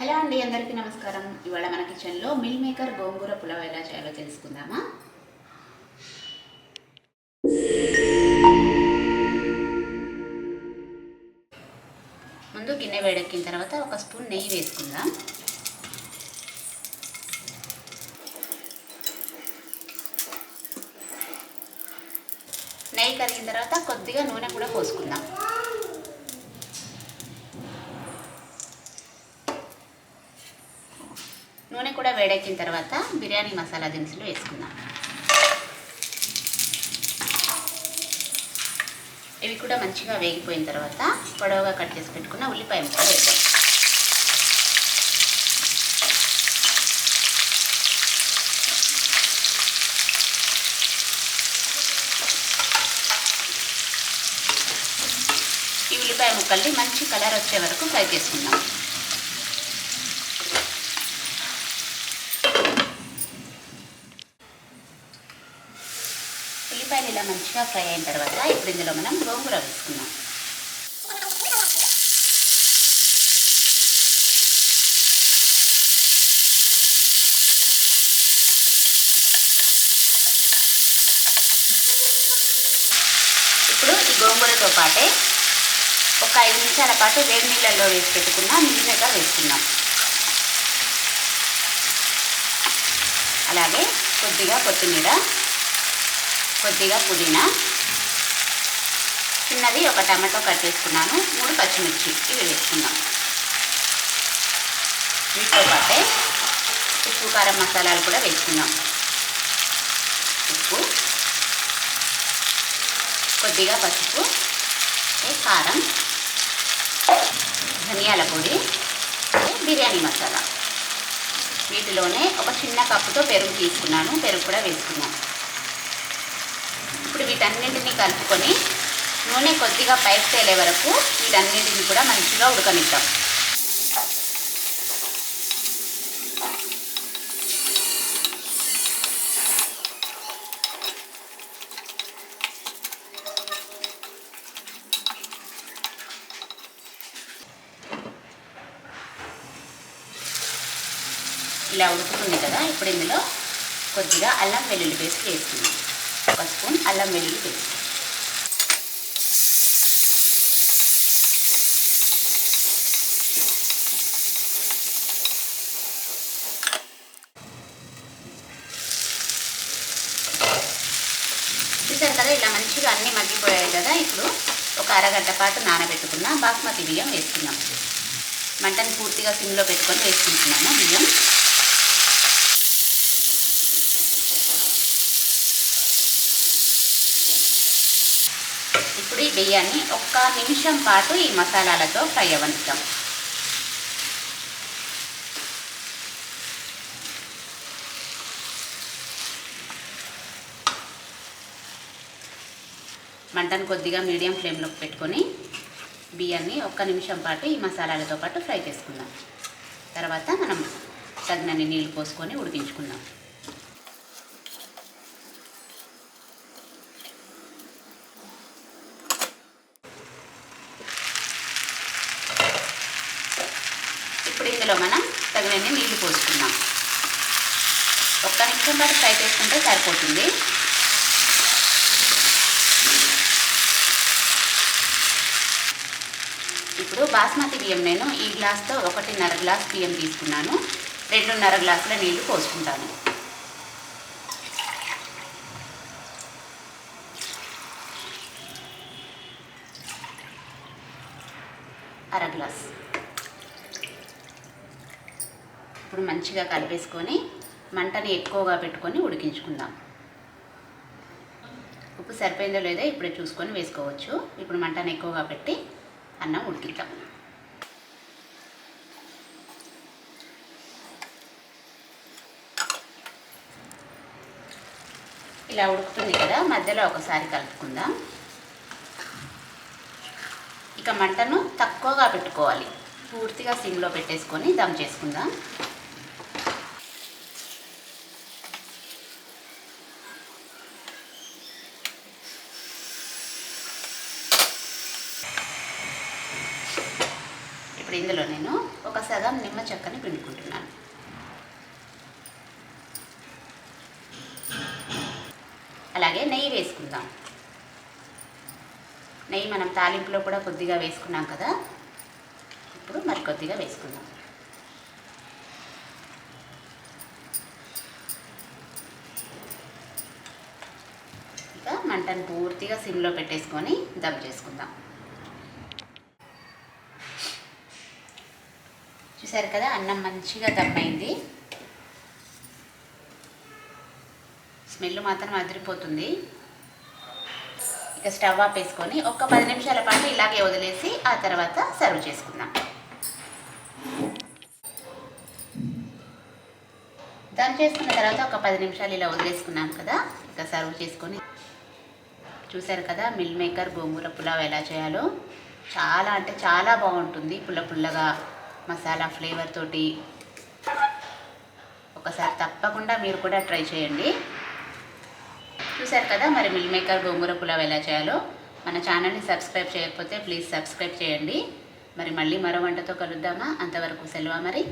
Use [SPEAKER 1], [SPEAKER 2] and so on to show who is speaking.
[SPEAKER 1] Hello అండి అందరికీ నమస్కారం. ఇవాళ మన కిచెన్లో మిల్ మేకర్ గోంగూర పులావ్ ఎలా చేయాలో తెలుసుకుందామా? ముందు గిన్నె వేడెక్కిన తర్వాత ఒక స్పూన్ నెయ్యి వేసుకుందాం. నెయ్యి కరిగిన తర్వాత కొద్దిగా నూనె కూడా పోసుకుందాం. నూనె కూడా వేడెక్కిన తర్వాత బిర్యానీ మసాలా దినుసులు వేసుకుందాం. ఇవి కూడా మంచిగా వేగిపోయిన తర్వాత పొడవుగా కట్ చేసి పెట్టుకున్న ఉల్లిపాయ ముక్కలు వేసాం ఈ ఉల్లిపాయ ముక్కల్ని మంచి కలర్ వచ్చే వరకు ఫ్రై చేసుకుందాం ఉల్లిపాయలు ఇలా మంచిగా ఫ్రై అయిన తర్వాత ఇప్పుడు ఇందులో మనం గోంగూర వేసుకుందాం. ఇప్పుడు ఈ గోంగూరతో పాటే ఒక ఐదు నిమిషాల పాటు వేడి నీళ్ళల్లో వేసి పెట్టుకున్న మిగిలినగా వేసుకుందాం. అలాగే కొద్దిగా కొత్తిమీర కొద్దిగా పుదీనా. చిన్నది ఒక టమాటో కట్ చేసుకున్నాను. మూడు పచ్చిమిర్చి ఇవి వేసుకుందాం. వీటితో పాటే ఉప్పు కారం మసాలాలు కూడా వేసుకుందాం. ఉప్పు కొద్దిగా పసుపు కారం ధనియాల పొడి బిర్యానీ మసాలా. వీటిలోనే ఒక చిన్న కప్పుతో పెరుగు తీసుకున్నాను. పెరుగు కూడా వేసుకున్నాను ఇప్పుడు వీటన్నింటినీ కలుపుకొని నూనె కొద్దిగా పైకి తేలే వరకు వీటన్నింటిని కూడా మంచిగా ఉడకనిద్దాం. ఇలా ఉడుకుతుంది కదా ఇప్పుడు ఇందులో కొద్దిగా అల్లం వెల్లుల్లి పేస్ట్ వేసుకుందాం. ఒక స్పూన్ అల్లం వెల్లుల్లి పేస్ట్. చూసారు కదా ఇలా మంచిగా అన్నీ మగ్గిపోయాయి కదా. ఇప్పుడు ఒక అరగంట పాటు నానబెట్టుకున్న బాస్మతి బియ్యం వేసుకున్నాం మంటను పూర్తిగా సిమ్లో పెట్టుకొని వేసుకుంటున్నాను. బియ్యం బియ్యాన్ని ఒక్క నిమిషం పాటు ఈ మసాలాలతో ఫ్రై అవ్వనిద్దాం. మంటను కొద్దిగా మీడియం ఫ్లేమ్లోకి పెట్టుకొని బియ్యాన్ని ఒక్క నిమిషం పాటు ఈ మసాలాలతో పాటు ఫ్రై చేసుకుందాం. తర్వాత మనం తగినన్ని నీళ్ళు పోసుకొని ఉడికించుకుందాం ఇప్పుడు ఇందులో మనం తగినన్ని నీళ్ళు పోసుకుందాం. ఒక్క నిమిషం పాటు ఫ్రై చేసుకుంటే సరిపోతుంది. ఇప్పుడు బాస్మతి బియ్యం నేను ఈ గ్లాస్తో ఒకటిన్నర గ్లాస్ బియ్యం తీసుకున్నాను. రెండున్నర గ్లాసుల నీళ్ళు పోసుకుంటాను. అర గ్లాస్. ఇప్పుడు మంచిగా కలిపేసుకొని మంటని ఎక్కువగా పెట్టుకొని ఉడికించుకుందాం. ఉప్పు సరిపోయిందో లేదో ఇప్పుడే చూసుకొని వేసుకోవచ్చు. ఇప్పుడు మంటను ఎక్కువగా పెట్టి అన్నం ఉడికిద్దాం. ఇలా ఉడుకుతుంది కదా మధ్యలో ఒకసారి కలుపుకుందాం. ఇక మంటను తక్కువగా పెట్టుకోవాలి. పూర్తిగా సిమ్లో పెట్టేసుకొని దమ్ చేసుకుందాం ఇప్పుడు ఇందులో నేను ఒక సగం నిమ్మ చెక్కని పిండుకుంటున్నాను. అలాగే నెయ్యి వేసుకుందాం. నెయ్యి మనం తాలింపులో కూడా కొద్దిగా వేసుకున్నాం కదా? ఇప్పుడు మరి కొద్దిగా వేసుకుందాం. ఇక మంటను పూర్తిగా సిమ్లో పెట్టేసుకొని దమ్ చేసుకుందాం. చూసారు కదా అన్నం మంచిగా దమ్ అయింది స్మెల్ మాత్రం అదిరిపోతుంది. ఇక స్టవ్ ఆపేసుకొని ఒక పది నిమిషాల పాటు ఇలాగే వదిలేసి ఆ తర్వాత సర్వ్ చేసుకుందాం. దమ్ చేసుకున్న తర్వాత ఒక పది నిమిషాలు ఇలా వదిలేసుకున్నాం కదా ఇక సర్వ్ చేసుకొని చూసారు కదా మిల్ మేకర్ గోంగూర పులావ్ ఎలా చేయాలో. చాలా అంటే చాలా బాగుంటుంది పుల్ల పుల్లగా. మసాలా ఫ్లేవర్ తోటి ఒకసారి తప్పకుండా మీరు కూడా ట్రై చేయండి. చూసారు కదా మరి మిల్ మేకర్ గోంగూర పులావ్ ఎలా చేయాలో? మన ఛానల్ని సబ్స్క్రైబ్ చేయకపోతే ప్లీజ్ సబ్స్క్రైబ్ చేయండి. మరి మళ్ళీ మరో వంటతో కలుద్దామా? అంతవరకు సెలవు మరి?